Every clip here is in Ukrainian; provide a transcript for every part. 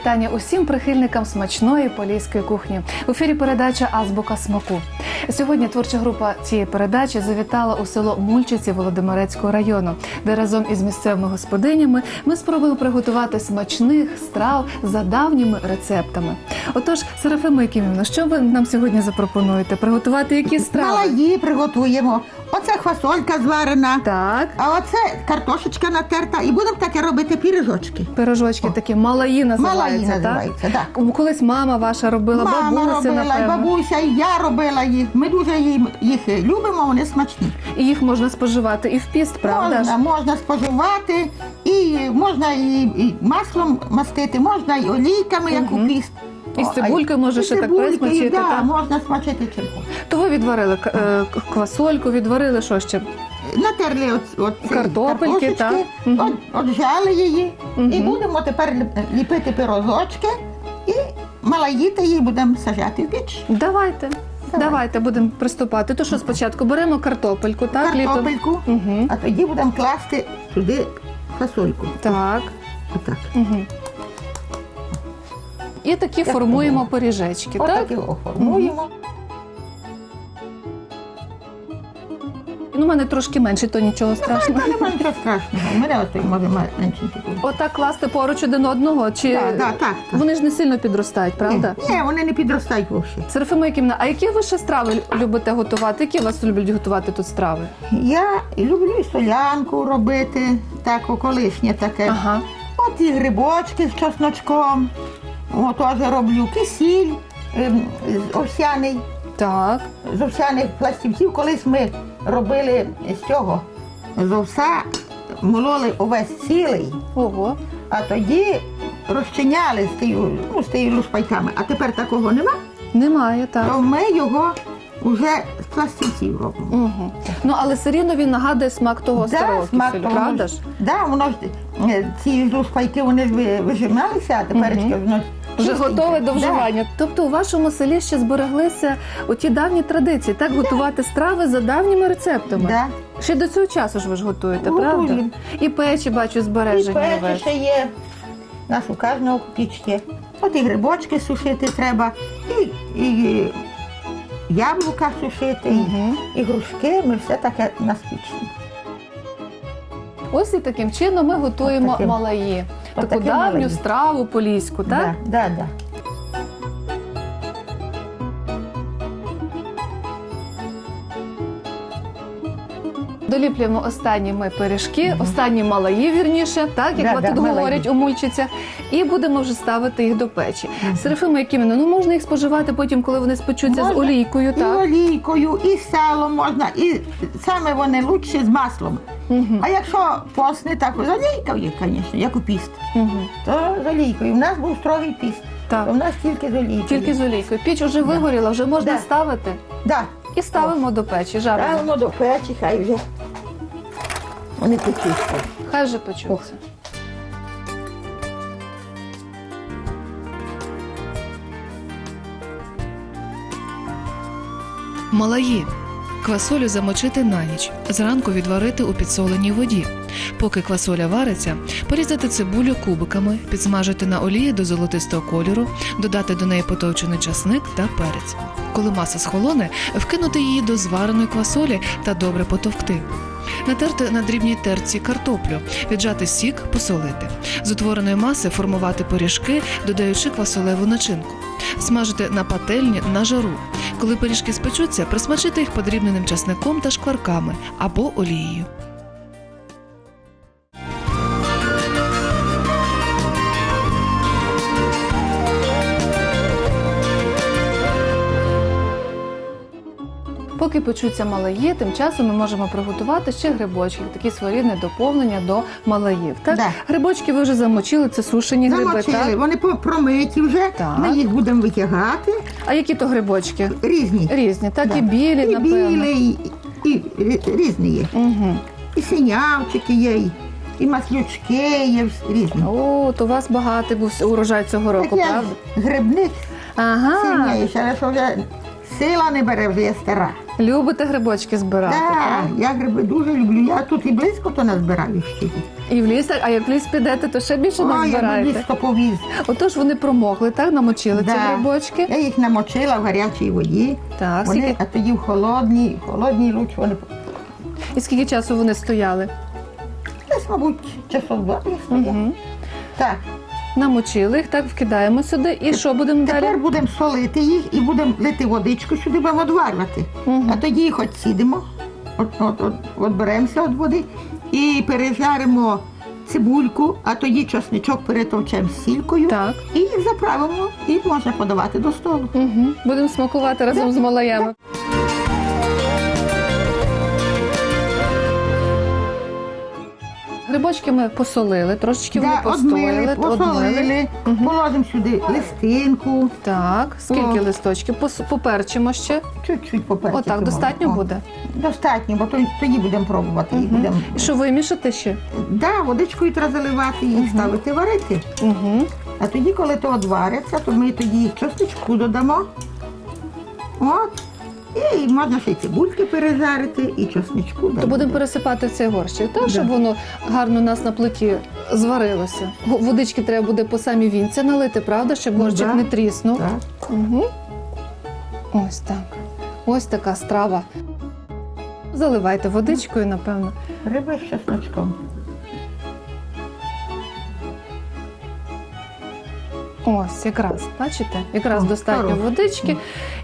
Вітання усім прихильникам смачної поліської кухні. В ефірі передача Азбука смаку. Сьогодні творча група цієї передачі завітала у село Мульчиці Володимирецького району, де разом із місцевими господинями ми спробуємо приготувати смачних страв за давніми рецептами. Отож, Серафима Якимівна, що ви нам сьогодні запропонуєте? Приготувати які страви? Малаї приготуємо. Оце хвасолька зварена, Так, а оце картошечка натерта. І будемо таке робити піріжочки. пирожочки такі малаї Малаї називаються, так? називаються, так. Колись мама ваша робила, Мама бабуся, робила, і напевно. бабуся, і я робила їх. Ми дуже їм- їх любимо, вони смачні. І їх можна споживати і в піст, правда Можна, ж? можна споживати, і можна і, і маслом мастити, можна і олійками, як у піст. І з цибулькою може і ще так присмачити, Да, так? можна смачити чим. То ви відварили к- е, к- квасольку, відварили що ще? Натерли от, от ці Картопельки, картошечки, так. Мгм. от, отжали її. Мгм. І будемо тепер ліп- ліпити пирожочки і малаїти її будемо сажати в піч. Давайте. Давай. Давайте будемо приступати. То що спочатку беремо картопельку, так? літом? Картопельку, Угу. а тоді будемо класти туди фасольку. Так. Отак. Угу. І такі Як формуємо подумала. пиріжечки, так? Отак його формуємо. Ну, у мене трошки менше, то нічого страшного. Та нема нічого страшного. У мене ось може меншенький. буде. Отак класти поруч один одного, чи Так, так, так. вони ж не сильно підростають, правда? Ні, вони не підростають вовсе. Серафима Якимна, а які ви ще страви любите готувати? Які у вас люблять готувати тут страви? Я люблю і солянку робити, так, колишнє таке. Ага. От і грибочки з чесночком. О, теж роблю кисіль ем, з овсяний, Так. з овсяних пластівців. Колись ми робили з цього з овса, мололи овес цілий, Ого. а тоді розчиняли з тією, ну, з тією лушпайками. А тепер такого нема, Немає, так. то ми його вже з пластівців робимо. Угу. Ну, але все рівно він нагадує смак того старого смак киселю, того правда ж-? Да, воно ж е, ці лушпайки вони ж ви- вижималися, а тепер воно Вже готове до Да. вживання. Тобто у вашому селі ще збереглися оті давні традиції, так готувати страви за давніми рецептами. Да. Ще до цього часу ж ви ж готуєте, Готуємо. правда? І печі бачу І збережені. у печі вас. ще є. У нас у кожного пічки. От і грибочки сушити треба, і, і яблука сушити, і- Мгм. і грушки. Ми все таке на спічні. Ось і таким чином ми готуємо Отаким. малаї. Таку давню малаї. страву поліську, так? Да, да, да. Доліплюємо останні ми пиріжки, останні малаї, вірніше, так як Да, от да, тут малаї. говорять у мульчицях, і будемо вже ставити їх до печі. Серафима Якимівна, ну можна їх споживати потім, коли вони спечуться з Можна. олійкою, І так? олійкою, і салом можна, і саме вони лучше з маслом. А якщо посне, так з олійкою, звісно, як у піст, Угу. то з олійкою. У нас був строгий піст, Так. то в нас тільки з олійкою. Тільки з олійкою. Піч уже вигоріла, вже можна Да. ставити. Да. І ставимо до печі, жаримо. Ставимо до печі, хай вже вони печуться. Хай вже печуться. Малаї. Квасолю замочити на ніч, зранку відварити у підсоленій воді. Поки квасоля вариться, порізати цибулю кубиками, підсмажити на олії до золотистого кольору, додати до неї потовчений часник та перець. Коли маса схолоне, вкинути її до звареної квасолі та добре потовкти. Натерти на дрібній терці картоплю, віджати сік, посолити. З утвореної маси формувати пиріжки, додаючи квасолеву начинку. Смажити на пательні на жару. Коли пиріжки спечуться, присмачити їх подрібненим часником та шкварками або олією. Поки печуться малаї, тим часом ми можемо приготувати ще грибочки, такі своєрідне доповнення до малаїв. Так? Да. Грибочки ви вже замочили, це сушені гриби, так? вони промиті вже. Так. Ми їх будемо витягати. А які то грибочки? Різні. Різні, так Да. і білі, і напевно. білі, і, і різні є. Угу. І синявчики є, і, і маслючки є різні. О, то у вас багатий був урожай цього року, Так правда? грибник Ага. сильніший, але що вже сила не бере, вже я стара. Любите грибочки збирати, Так, я гриби дуже люблю. Я тут і близько то назбираю ще. І в ліс, а як в ліс підете, то ще більше я назбираєте. близько повіз. Отож вони промокли, так? Намочили ці Да. грибочки. Я їх намочила в гарячій воді, Так, вони, скільки, а тоді в холодній, в холодній луч вони і скільки часу вони стояли? десь, мабуть, часов два їх стоять. Угу. Так, Намочили їх, так вкидаємо сюди. І що будемо тепер будемо солити їх і будемо лити водичку, сюди будемо одварювати. Мгм. А тоді їх отсідимо, от, от, от, от беремося від води і пережаримо цибульку, а тоді часничок перетовчемо з сількою Так. і їх заправимо, і можна подавати до столу. Угу. Будемо смакувати разом з малаями. Грибочки ми посолили, трошечки вони Да, постояли, одмили, посолили, Мгм. положимо сюди листинку, Так, скільки О. листочків? Пос- Поперчимо ще. чуть-чуть поперчити. Отак, достатньо можна. О, буде. Достатньо, бо то- тоді будемо пробувати. і. Будемо... І що вимішати ще? Да, водичкою треба заливати і ставити варити. Угу. А тоді, коли то одвариться, то ми тоді чесничку додамо. От. І можна ще й цибульки пережарити, і чесничку. То будемо пересипати в цей горщик, так, Да. щоб воно гарно у нас на плиті зварилося. Го- Водички треба буде по самі вінці налити, правда, щоб Ну, горщик да. не тріснув. Так. Угу. Ось так. Ось така страва. Заливайте водичкою, напевно. Риба з чесночком. Ось, якраз, бачите? Якраз О, достатньо хорош. водички.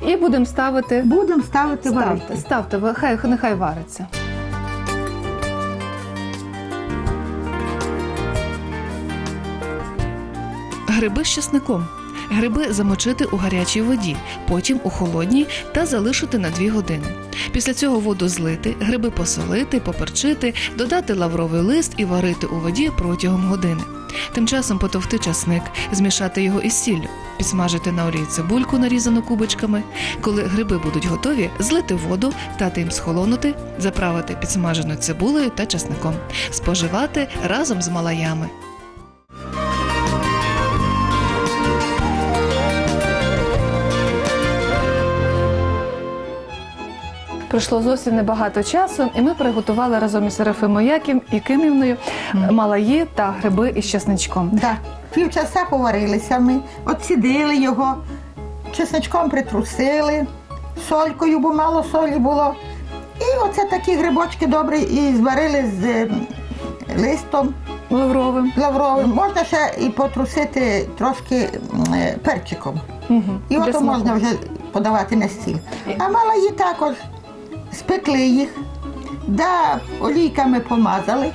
І будемо ставити. Будемо ставити Ставте, варити. ставте, ви- хай нехай вариться. Гриби з чесником. Гриби замочити у гарячій воді, потім у холодній та залишити на 2 години. Після цього воду злити, гриби посолити, поперчити, додати лавровий лист і варити у воді протягом години. Тим часом потовти часник, змішати його із сіллю, підсмажити на олії цибульку, нарізану кубочками. Коли гриби будуть готові, злити воду, дати їм схолонути, заправити підсмаженою цибулею та часником, споживати разом з малаями. Пройшло зовсім небагато часу, і ми приготували разом із Серафимою Яким і Кимівною малаї та гриби із чесничком. Да. Півчаса поварилися ми, отсідили його, чесничком притрусили, солькою, бо мало солі було. І оце такі грибочки добрі і зварили з е, листом Лавровим. лавровим. Можна ще і потрусити трошки е, перчиком. Угу. І ото можна вже подавати на стіл. А малаї також спекли їх, да, олійками помазали.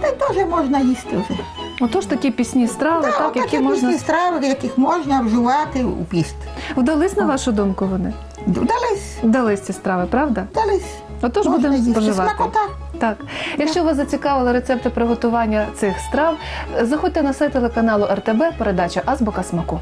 Та теж можна їсти вже. Отож такі пісні страви, Да, так, отакі які можна пісні страви, яких можна вживати у піст. вдались на вашу думку. Вони Вдались, вдались ці страви, правда? вдались. Отож Можна будемо їсти. споживати. Смакота. Так, якщо вас зацікавили рецепти приготування цих страв, заходьте на сайт телеканалу РТБ, передача Азбука смаку.